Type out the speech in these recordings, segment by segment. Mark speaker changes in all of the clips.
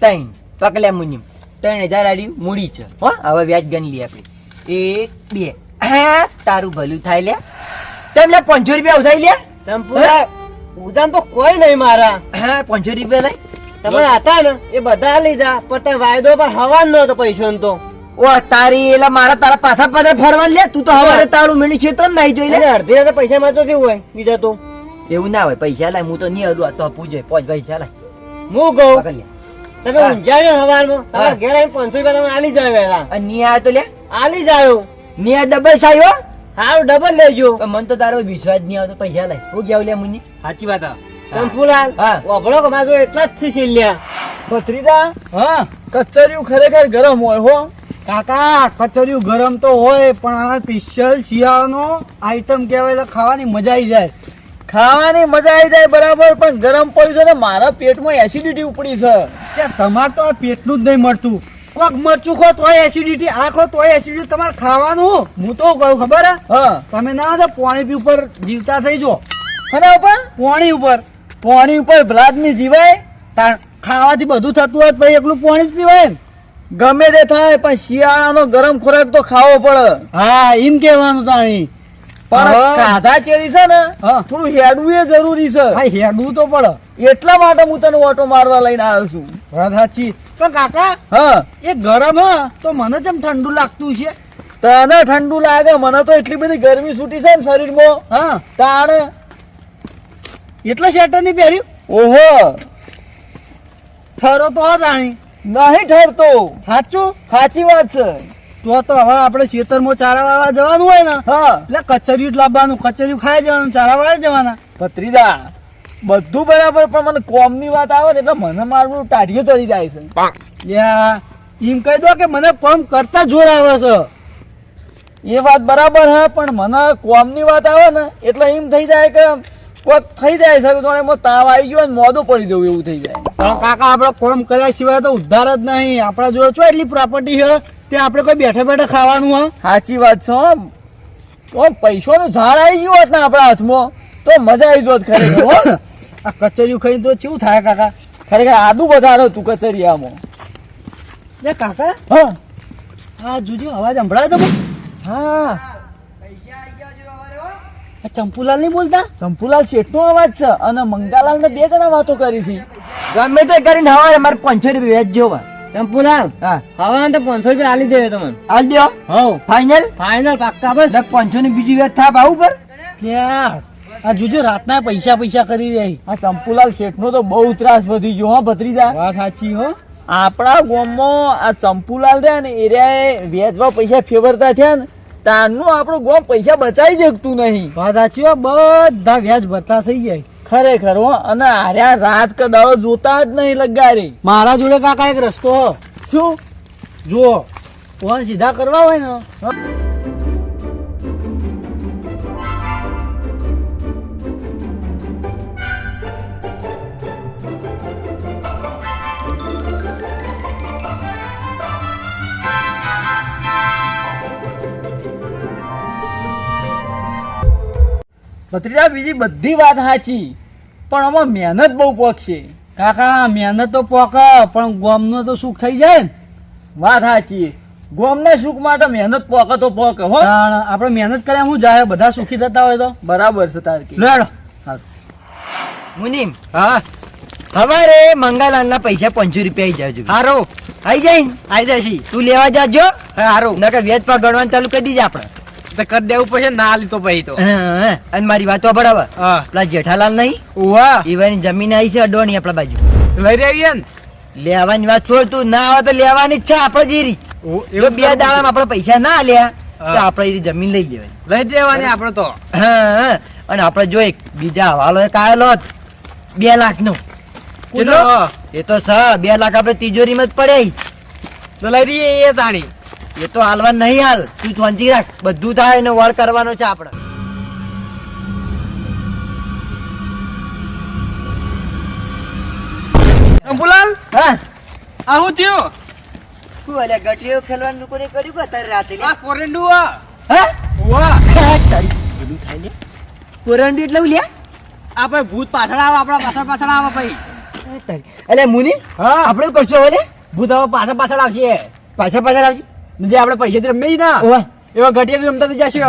Speaker 1: ત્રણ. પકલા મુનિમ. ત્રણ હજાર આડી મૂડી છે. હો હવે વ્યાજ ગણી લઈએ આપણે. એક બે. હા તારું ભલું થાય લે તમને પંચો પાંચસો રૂપિયા ઉધાઈ લે
Speaker 2: ચંપુલા ઉધામ તો કોઈ નહીં મારા.
Speaker 1: હા પાંચસો રૂપિયા લઈ.
Speaker 2: તમે હતા ને એ બધા લીધા પણ તે વાયદો પર હવા નતો પૈસો તો.
Speaker 1: ઓ તારી એટલે મારા તારા પાછા પાછા ફરવા લે. તું તો હવારે તારું મેળ્યું છે તો નહીં જોઈ લે.
Speaker 2: અડધી રાતે પૈસા માં તો કેવું હોય? બીજા તો?
Speaker 1: એવું ના હોય પૈસા લાય હું તો નહીં આ તો પૂજે પોચ પૈસા લાય
Speaker 2: હું કહું? તમે. ઊંઝાયો હવારમાં?
Speaker 1: હા.
Speaker 2: તમારા ઘેર આવીને પાંચસો રૂપિયા તમે આલી જાય
Speaker 1: વેલા નહીં આવે તો લે.
Speaker 2: આલી જાયો
Speaker 1: નહીં આ ડબલ સાયો હો.
Speaker 2: ડબલ લેજો
Speaker 1: મને તો તારો વિશ્વાસ નહીં આવતો પૈસા લાય હું ગયા લે મુની
Speaker 2: સાચી વાત ચંપુલાલ
Speaker 1: હા.
Speaker 2: વાપરો કે મારો એટલા જ છે શીલ્યા.
Speaker 3: ભત્રીજા?
Speaker 4: હા
Speaker 3: કચરિયું ખરેખર ગરમ હોય હો.
Speaker 4: કાકા કચરિયું ગરમ તો હોય પણ આ સ્પેશિયલ શિયાળાનો આઈટમ કહેવાય એટલે ખાવાની મજા આવી જાય.
Speaker 3: ખાવાની મજા આવી જાય બરાબર પણ ગરમ પડ્યું છે ને મારા પેટમાં એસિડિટી ઉપડી છે.
Speaker 4: ત્યાં તમારે તો આ પેટનું જ નહીં મળતું. કોક મરચું ખો તોય એસિડિટી આ ખો તોય એસિડિટી તમારે ખાવાનું? હું તો કહું ખબર હે? તમે ના તો પાણી પી ઉપર જીવતા થઈ જો
Speaker 3: ખરા ઉપર?
Speaker 4: પાણી ઉપર.
Speaker 3: પાણી ઉપર ભલાદમી જીવાય
Speaker 4: ખાવાથી બધું થતું હોય ભાઈ એકલું પાણી જ પીવાય
Speaker 3: ગમે તે થાય પણ શિયાળાનો ગરમ ખોરાક તો ખાવો પડે.
Speaker 4: હા એમ કહેવાનું તાણી.
Speaker 3: પણ કાધા ચેરી છે ને થોડું હેડવું એ જરૂરી છે.
Speaker 4: હા હેડવું તો પડે.
Speaker 3: એટલા માટે હું તને ઓટો મારવા લઈને આવ્યો છું.
Speaker 4: વાત સાચી. પણ કાકા
Speaker 3: હા.
Speaker 4: એ ગરમ હ તો મને જેમ ઠંડુ લાગતું છે?
Speaker 3: તને ઠંડુ લાગે મને તો એટલી બધી ગરમી છૂટી છે ને શરીરમાં.
Speaker 4: હા.
Speaker 3: તાણ
Speaker 4: એટલે શેટર નહીં પહેર્યું?
Speaker 3: ઓહો.
Speaker 4: ઠરો તો જાણી.
Speaker 3: નહીં ઠરતો.
Speaker 4: સાચું?
Speaker 3: સાચી વાત છે.
Speaker 4: તો તો હવે આપણે ખેતરમાં ચારા વાળવા જવાનું હોય ને
Speaker 3: હા.
Speaker 4: એટલે કચરિયું જ લાવવાનું કચરિયું ખાઈ જવાનું ચારા વાળા જવાના.
Speaker 3: ભત્રીજા બધું બરાબર પણ મને કોમની વાત આવે ને એટલે મને મારું ટાઢીઓ ચડી જાય છે.
Speaker 4: યા એમ કહી દો કે મને કોમ કરતા જોર આવે છે.
Speaker 3: એ વાત બરાબર હે પણ મને કોમની વાત આવે ને એટલે એમ થઈ જાય કે કોઈક થઈ જાય છે તો એમાં તાવ આવી ગયો ને મોદો પડી જવું એવું થઈ જાય.
Speaker 4: કાકા આપણે કોમ કર્યા સિવાય તો ઉદ્ધાર જ નહીં. આપણા જોડે છો એટલી પ્રોપર્ટી છે? તે આપણે કોઈ બેઠા બેઠા ખાવાનું હા?
Speaker 3: સાચી વાત છે હો. તો પૈસાનું ઝાડ આવી ગયું હોત ને આપણા હાથમાં તો મજા આવી જોત ખરેખર
Speaker 4: આ કચરિયું ખાઈને તો કેવું થાય કાકા?
Speaker 3: ખરેખર આદુ વધારે હતું કચરિયામાં.
Speaker 4: લે કાકા
Speaker 3: હા.
Speaker 4: આ જોજો અવાજ સંભળાય તમે
Speaker 3: હા.
Speaker 4: આ ચંપુલાલ નહીં બોલતા?
Speaker 3: ચંપુલાલ શેઠનો અવાજ છે અને મંગાલાલ ને બે જણા વાતો કરી હતી.
Speaker 1: ગમે તે કરીને હવારે મારે પાંચસો રૂપિયા વેચજો જોવા.
Speaker 2: ચંપુલાલ
Speaker 1: હા.
Speaker 2: હવા તો પાંચસો રૂપિયા આલી દેવે તમને.
Speaker 1: આલી દો?
Speaker 2: હવ.
Speaker 1: ફાઈનલ
Speaker 2: ફાઈનલ પાક્કા બસ.
Speaker 1: પાંચસો ની બીજી વ્યાજ થાપ આવું પર?
Speaker 4: ક્યાં? આ જોજો રાતના પૈસા પૈસા કરી રહી.
Speaker 3: આ ચંપુલાલ શેઠનો તો બહુ ત્રાસ વધી ગયો હા ભત્રીજા?
Speaker 4: વાત સાચી હો.
Speaker 3: આપણા ગામમાં આ ચંપુલાલ રહ્યા ને એરિયાએ વેચવા પૈસા ફેવરતા થયા ને તારનું આપણું ગામ પૈસા બચાવી શકતું નહીં.
Speaker 4: વાત સાચી હો. બધા વ્યાજ ભરતા થઈ જાય.
Speaker 3: ખરેખર હો અને આર્યા રાત કદાળો જોતા જ નહીં લગારી.
Speaker 4: મારા જોડે કાકા એક રસ્તો
Speaker 3: શું?
Speaker 4: જુઓ. ફોન સીધા કરવા હોય ને.
Speaker 3: ભત્રીજા બીજી બધી વાત સાચી. પણ આમાં મહેનત બહુ પોકશે
Speaker 4: કાકા મહેનત તો પોક પણ ગોમનો તો સુખ થઈ જાય ને.
Speaker 3: વાત સાચી. ગોમના સુખ માટે મહેનત પોક તો પોક હો.
Speaker 4: આપણે મહેનત કરે હું જાય બધા સુખી થતા હોય તો?
Speaker 3: બરાબર છે તારકી.
Speaker 4: લેડો
Speaker 1: મુનિમ.
Speaker 4: હા.
Speaker 1: હવારે મંગાલાલ ના પૈસા પાંચસો રૂપિયા આવી જાજો.
Speaker 4: હારો.
Speaker 1: આઈ જાય
Speaker 4: આઈ જાય
Speaker 1: તું લેવા જાજો.
Speaker 4: હારો.
Speaker 1: નકર વ્યાજ પર ગણવાનું ચાલુ કરી દીજે આપણે.
Speaker 4: તો કરી દેવું પડશે ના લીધો પછી તો.
Speaker 1: અને મારી વાતો
Speaker 4: હા.
Speaker 1: પેલા જેઠાલાલ નહીં
Speaker 4: ઉવા.
Speaker 1: એવાની જમીન આવી છે અડવાની આપણા બાજુ.
Speaker 4: લઈ રહ્યા ને?
Speaker 1: લેવાની વાત છોડ તું ના આવે તો લેવાની જ છે આપણે જીરી. બે દાડામાં આપણે પૈસા ના લ્યા તો
Speaker 4: આપડે
Speaker 1: આપણે જમીન લઈ જવાની.
Speaker 4: લઈ જવાની આપણે તો.
Speaker 1: અને આપણે જો એક બીજા હવાલો એક આયેલો બે લાખ નો એ તો છ બે લાખ આપણે તિજોરીમાં જ પડે.
Speaker 4: તો લઈ રહીએ એ તાણી
Speaker 1: એ તો હાલવા નહીં હાલ. તું શાંતિ રાખ. બધું થાય એને વળ કરવાનો છે આપણે
Speaker 4: અંબુલાલ?
Speaker 1: હા?
Speaker 4: આવું થયું?
Speaker 1: શું અલ્યા ગટીઓ ખેલવાનું કોને કર્યું કે અત્યારે રાતે
Speaker 4: આ કોરંડુ આ.
Speaker 1: હે?
Speaker 4: વાહ.
Speaker 1: તારી બધું થાય ને. કોરંડી એટલે હું લ્યા?
Speaker 4: આપણે ભૂત પાછળ આવે આપણા પાછળ પાછળ આવે ભાઈ.
Speaker 1: એટલે મુનિ
Speaker 4: હા.
Speaker 1: આપણે કરશો હવે
Speaker 4: ભૂત હવે પાછળ પાછળ આવશે.
Speaker 1: પાછળ પાછળ આવજો
Speaker 4: જે આપણે પૈસા રમીએ ના એવા ઘટિયા રમતા થઈ જશે.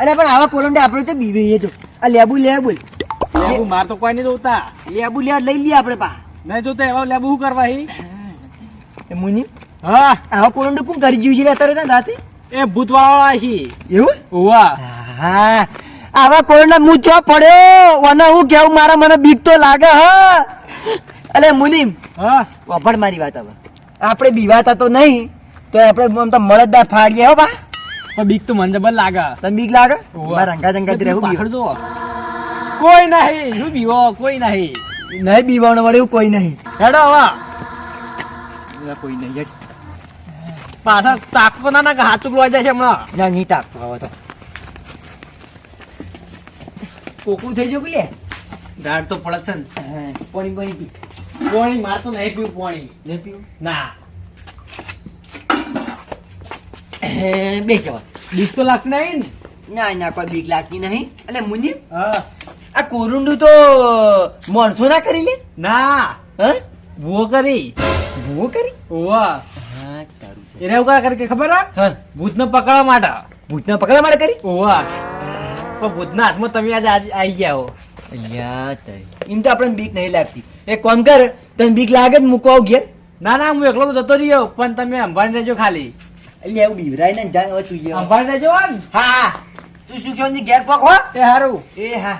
Speaker 1: અરે પણ આવા કોલંડે આપણે તો બીવે છો આ લેબુ લેબુ.
Speaker 4: લેબુ માર તો કોઈ નહીં જોતા.
Speaker 1: લેબુ લે લઈ લઈએ આપણે પા.
Speaker 4: નહીં જોતા એવા લેબુ શું કરવા હી?
Speaker 1: એ મુની
Speaker 4: હા.
Speaker 1: આવા કોલંડે કોણ કરી ગયું છે લે અત્યારે રાતે?
Speaker 4: એ ભૂતવાળા વાળા છે
Speaker 1: એવું?
Speaker 4: ઓવા
Speaker 1: હા. આવા કોરંડા હું ચો પડ્યો ઓને હું કેવું મારા મને બીક તો લાગે હ. અલે મુનિમ
Speaker 4: હા.
Speaker 1: વફડ મારી વાત હવે. આપણે બીવાતા તો નહીં તો આપણે આમ તો મળદદાર ફાડીએ હો બા.
Speaker 4: પણ બીક તો મને જબર લાગે.
Speaker 1: તને બીક લાગે?
Speaker 4: ઓવા.
Speaker 1: રંગા જંગા જ રહેવું બીવ.
Speaker 4: જો કોઈ નહીં શું બીવો કોઈ નહીં.
Speaker 1: નહીં બીવાનું વળે એવું કોઈ નહીં.
Speaker 4: હેડો હવા
Speaker 1: કોઈ નહીં
Speaker 4: પાછા તાકવો ના ના કે હાથ ચૂકવા જાય છે હમણાં.
Speaker 1: ના નહીં તાકવું હવે તો. કોકું થઈ ગયું કે લે?
Speaker 4: ગાડ તો પડે છે ને.
Speaker 1: પાણી પાણી પી?
Speaker 4: પાણી માર તો નહીં પીવું પાણી.
Speaker 1: નહીં પીવું?
Speaker 4: ના.
Speaker 1: બે જવા
Speaker 4: બીક તો લાગતી નહીં ને?
Speaker 1: ના ના કોઈ બીક લાગતી નહીં. એટલે મુનિ આ કોરુંડું તો માણસો ના કરી લે?
Speaker 4: ના.
Speaker 1: હ?
Speaker 4: ભૂવો કરી.
Speaker 1: ભૂવો કરી?
Speaker 4: ઓવા
Speaker 1: હા તારું
Speaker 4: એને એવું કા કરી કે ખબર હા
Speaker 1: હા.
Speaker 4: ભૂતને પકડવા માટે.
Speaker 1: ભૂતના પકડવા માટે કરી?
Speaker 4: ઓવા પણ ભૂતના હાથમાં તમે આજે આજ આવી ગયા હો.
Speaker 1: એમ તો આપણને બીક નહીં લાગતી. એ કામ કર? તને બીક લાગે જ મૂકવા આવ ઘેર?
Speaker 4: ના ના હું એકલો તો જતો રહ્યો પણ તમે અંભાણી રહેજો ખાલી.
Speaker 1: એટલે એવું બીવરાય ને જા હવે તું.
Speaker 4: અંભાણી રહેજો હા
Speaker 1: તું શું છો ઘેર પોક હો?
Speaker 4: એ હારું.
Speaker 1: એ હા.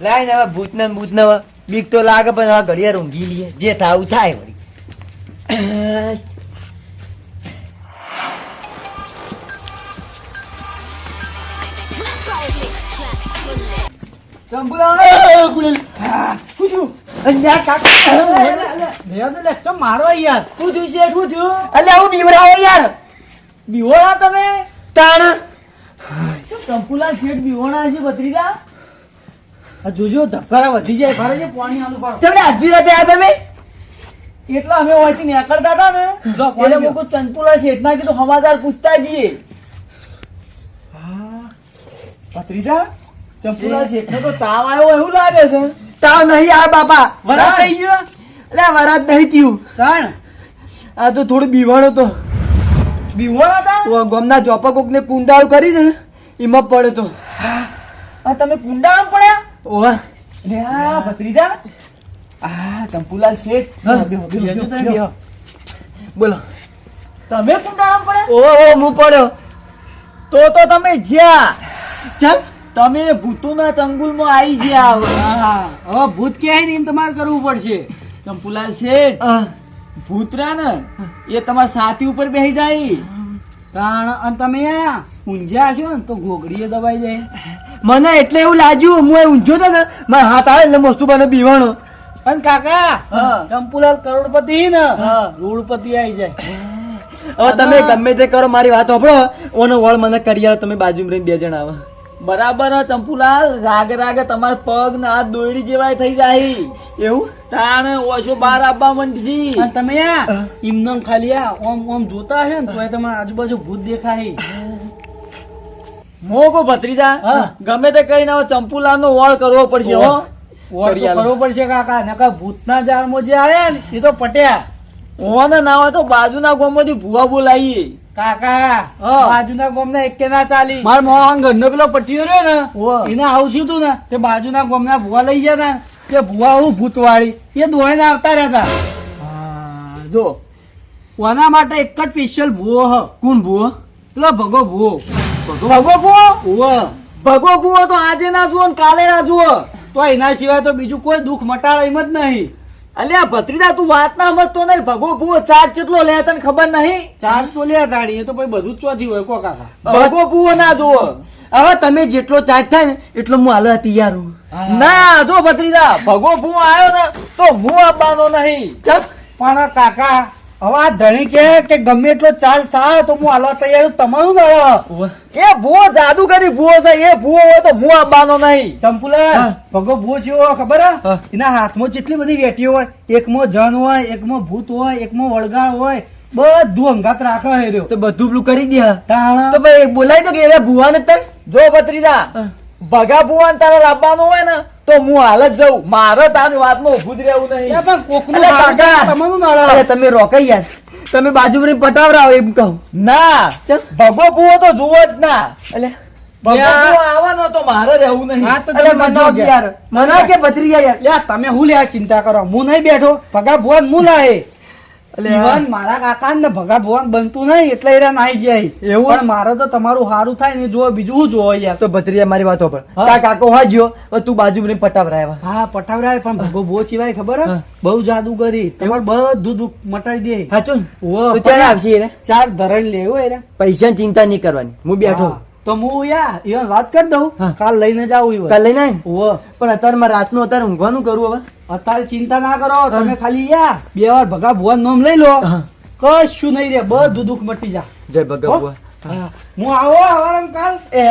Speaker 1: લાય ને હવે ભૂત ને ભૂત ને બીક તો લાગે પણ હવે ઘડિયાળ ઊંઘી લઈએ. જે થાવું થાય વળી.
Speaker 4: મારો યાર
Speaker 1: શું થયું છે શું થયું અલ્યા હું બીવરાવો યાર
Speaker 4: બીવોળા તમે
Speaker 1: તાણ
Speaker 4: ચંપુલા શેઠ બીવોળા છે ભત્રીજા જોજો ધબકારા વધી જાય ભારે છે પાણી આનું પાડો
Speaker 1: તમને આધી રાતે આ તમે
Speaker 3: એટલા અમે ઓયથી નીકળતા હતા ને એટલે
Speaker 4: પીઓ.
Speaker 3: ચંતુલા ચંતુલા શેઠના કીધું સમાચાર પૂછતા જઈએ ભત્રીજા ચંપુલા શેઠને તો તાવ આવ્યો એવું લાગે છે.
Speaker 1: તાવ નહીં આ બાપા.
Speaker 4: વરાળ થઈ ગયો?
Speaker 1: એટલે વરાત નહીં થયું. આ તો થોડું બીવાણો તો. કોકને કુંડાળ કરી છે ને એમાં પડે તો.
Speaker 3: આ તમે કુંડાળ પડ્યા?
Speaker 1: ઓહ
Speaker 3: લે આ ભત્રીજા. આ ચંપુલાલ શેઠ.
Speaker 1: બોલો.
Speaker 3: તમે કુંડાળ પડ્યા?
Speaker 1: ઓ હું પડ્યો.
Speaker 3: તો તો તમે જ્યાં.
Speaker 1: ચમ
Speaker 3: તમે ભૂતુના ચંગુલમાં આવી ગયા હવે.
Speaker 4: હવે ભૂત નહીં એમ તમારે કરવું પડશે.
Speaker 3: ચંપુલાલ શેઠ ભૂતરા ને એ તમારા સાથી ઉપર બેસી જાય.
Speaker 4: તાણ અને તમે ઊંઝા છો ને તો ઘોઘડીએ દબાઈ જાય.
Speaker 1: મને એટલે એવું લાગ્યું હું એ ઊંઝો તો ને મારા હાથ આવે એટલે મસ્તુ મને બીવાણો
Speaker 4: અને કાકા. ચંપુલાલ કરોડપતિ ને. રોડપતિ આવી જાય.
Speaker 1: હવે તમે ગમે તે કરો મારી વાત સાંભળો. ઓનો વળ મને કરી આવો તમે બાજુમાં રહીને બે જણ આવો.
Speaker 3: બરાબર હે ચંપુલાલ? રાગે રાગે તમારા પગ ને હાથ દોયડી જેવાય થઈ જાય.
Speaker 1: એવું?
Speaker 3: તાણે ઓછો બાર આવવા માંડશી.
Speaker 4: અને તમે આ ઇમનમ ખાલી આ ઓમ ઓમ જોતા હશે ને તોય તમારા આજુબાજુ ભૂત દેખાય.
Speaker 3: મોકો ભત્રીજા ગમે તે કરીને હવે ચંપુલાલ નો વળ કરવો પડશે હો.
Speaker 4: વોર તો કરવો પડશે કાકા નકા ભૂતના જાળમાં જે આવ્યા ને એ તો પટ્યા.
Speaker 3: ઓને ના હોય તો બાજુના ગામમાંથી ભૂવા બોલાવીએ
Speaker 4: કાકા
Speaker 3: હા.
Speaker 4: બાજુના ગોમના એકે ના ચાલી. મારા મોહન ઘરનો પેલો પટ્ટીઓ રહ્યો ને. એને આવું થયું તું ને તે બાજુના ગોમના ભુવા લઈ ગયા તા તે ભુવા હું ભૂતવાળી એ દોડીને આવતા રહેતા
Speaker 3: જો.
Speaker 4: કોના માટે એક જ સ્પેશિયલ ભૂવો હ.
Speaker 1: કોણ ભૂવો?
Speaker 4: પેલો ભગો ભૂવો.
Speaker 3: ભગો ભૂવો? ભગો ભૂવો તો આજે ના જુઓ ને કાલે ના જુઓ.
Speaker 4: તો એના સિવાય તો બીજું કોઈ દુઃખ મટાડે એમ જ નહીં.
Speaker 3: અલ્યા ભત્રીજા તું વાત ના સમજતો નહીં ભગો ભૂવો ચાર્જ કેટલો લે તને ખબર નહીં?
Speaker 4: ચાર્જ તો લે તાણી એ તો પછી બધું જ ચોથી હોય કો કાકા.
Speaker 3: ભગો ભૂવો ના જુઓ.
Speaker 1: હવે તમે જેટલો ચાર્જ થાય ને એટલો હું હાલ તૈયાર હું.
Speaker 3: ના જો ભત્રીજા ભગો ભૂવો આવ્યો ને તો હું આપવાનો નહીં.
Speaker 1: ચપ
Speaker 4: પણ કાકા હવે આ ધણી કે કે ગમે એટલો ચાર્જ થાય તો હું હાલવા તૈયાર. તમારું ગળો
Speaker 3: એ ભૂવો જાદુગરી ભૂવો છે. એ ભૂવો હોય તો હું આપવાનો નહીં.
Speaker 4: ચંપુલા. ભગો ભૂવો છે ખબર હે? એના હાથમાં જેટલી બધી વેટીઓ હોય એકમાં જન હોય એકમાં ભૂત હોય એકમાં વળગાણ હોય બધું અંગાત રાખે હેર્યો
Speaker 1: તો બધું પેલું કરી દે. તો ભાઈ બોલાય તો કે ભૂવા ને તને?
Speaker 3: જો ભત્રીજા. ભગા ભુવાન તારે લાવવાનું હોય ને તો હું હાલ જ જઉં. મારે તારી વાતમાં ઉભું જ રહેવું નહીં.
Speaker 4: પણ કોકનું
Speaker 1: કાકા.
Speaker 4: તમારું
Speaker 1: તમે રોકાઈ યાર તમે બાજુ પટાવરાવો એમ કહું.
Speaker 3: ના. ભગો પૂવો તો જુઓ જ ના.
Speaker 1: એટલે
Speaker 3: આવવાનો તો મારે રહેવું નહીં.
Speaker 1: મનો કે બદરી યાર.
Speaker 4: તમે હું લે ચિંતા કરો? હું નહીં બેઠો. ભગા ભુવન હું લાય. ઈવન મારા કાકા ને ભગા ભગવાન બનતું નહીં એટલે એરા નાઈ જાય
Speaker 1: એવું?
Speaker 4: પણ મારે તો તમારું સારું થાય ને જો બીજું જોવો યાર?
Speaker 1: તો ભત્રીયા મારી વાતો પર. તા કાકો હા તું બાજુ મને પટાવરાયા
Speaker 4: હા પટાવરાય પણ ભગો ભુવો ચીવાય ખબર? બહુ જાદુ કરી. તમાર બધું દુઃખ મટાડી દે.
Speaker 1: હાચું તો ચાલ આવશે રે
Speaker 4: ચાર ધરણ લેવો એરા
Speaker 1: પૈસા ચિંતા નહીં કરવાની. હું બેઠો.
Speaker 4: તો હું યા ઈવન વાત કરી દઉં. કાલ લઈને જાઉં
Speaker 1: કાલ લઈને. પણ અત્યારે રાતનું અત્યારે ઊંઘવાનું કરું હવે.
Speaker 4: અત્યારે ચિંતા ના કરો તમે ખાલી યા બે વાર ભગા ભુવા નામ લઈ લો. કશું નહીં રે બધું દુઃખ મટી જા
Speaker 1: જય
Speaker 4: ભગા
Speaker 1: ભુવા
Speaker 4: હું. આવો આવારામ કાલ.
Speaker 1: એ